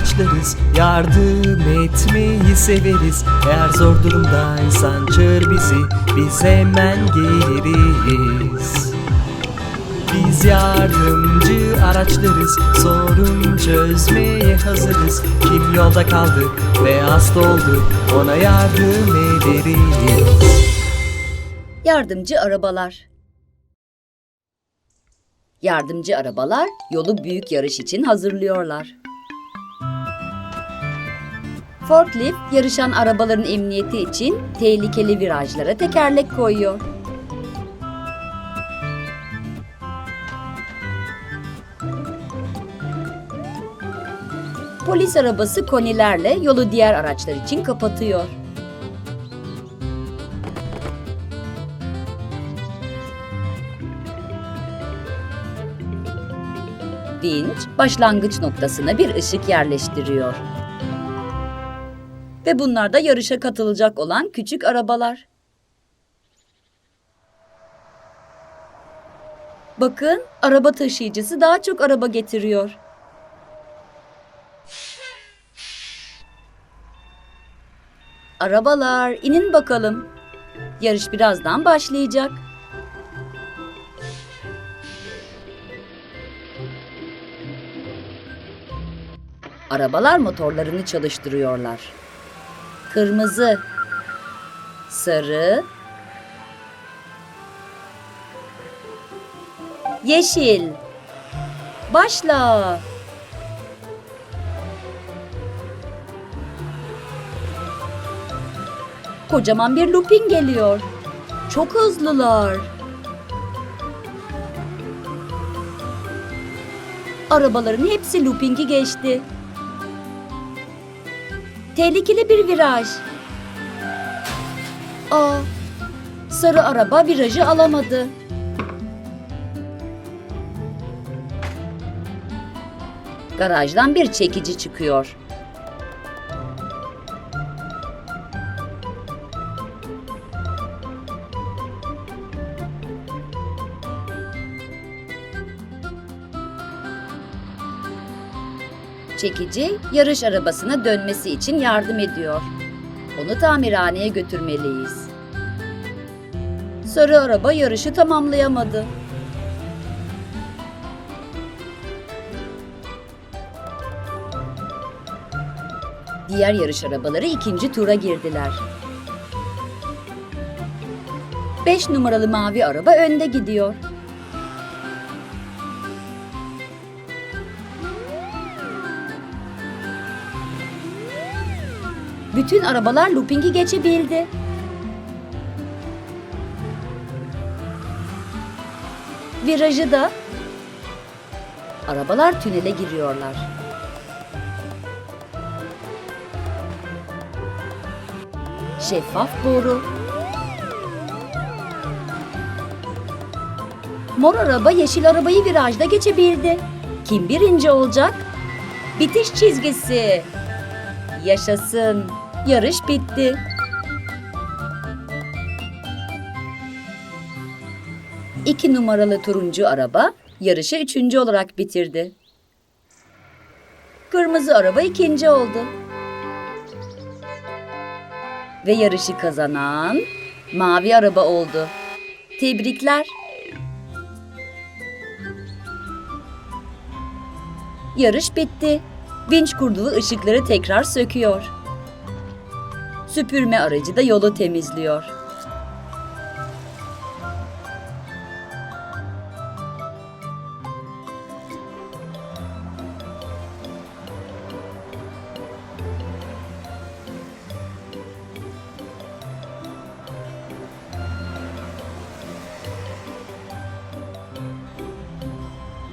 biz yardım etmeyi severiz. Eğer zor durumdaysan çağır bizi biz hemen geliriz. Biz yardımcı araçlarız sorun çözmeye hazırız. Kim yolda kaldı ve hasta oldu ona yardım ederiz. Yardımcı arabalar. Yardımcı arabalar yolu büyük yarış için hazırlıyorlar. Forklift yarışan arabaların emniyeti için tehlikeli virajlara tekerlek koyuyor. Polis arabası konilerle yolu diğer araçlar için kapatıyor. Vinç başlangıç noktasına bir ışık yerleştiriyor. Ve bunlar da yarışa katılacak olan küçük arabalar. Bakın, araba taşıyıcısı daha çok araba getiriyor. Arabalar, inin bakalım. Yarış birazdan başlayacak. Arabalar motorlarını çalıştırıyorlar. Kırmızı, sarı, yeşil. Başla. Kocaman bir looping geliyor. Çok hızlılar. Arabaların hepsi loopingi geçti. Tehlikeli bir viraj. Aa, sarı araba virajı alamadı. Garajdan bir çekici çıkıyor. Çekici yarış arabasına dönmesi için yardım ediyor. Onu tamirhaneye götürmeliyiz. Sarı araba yarışı tamamlayamadı. Diğer yarış arabaları ikinci tura girdiler. Beş numaralı mavi araba önde gidiyor. Bütün arabalar loopingi geçebildi. Virajı da arabalar tünele giriyorlar. Şeffaf boru. Mor araba yeşil arabayı virajda geçebildi. Kim birinci olacak? Bitiş çizgisi. Yaşasın. Yarış bitti. İki numaralı turuncu araba yarışı üçüncü olarak bitirdi. Kırmızı araba ikinci oldu. Ve yarışı kazanan mavi araba oldu. Tebrikler. Yarış bitti. Vinç kurduğu ışıkları tekrar söküyor. Süpürme aracı da yolu temizliyor.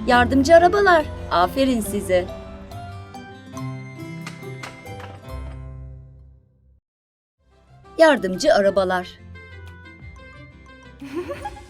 Yardımcı arabalar, aferin size. Yardımcı arabalar.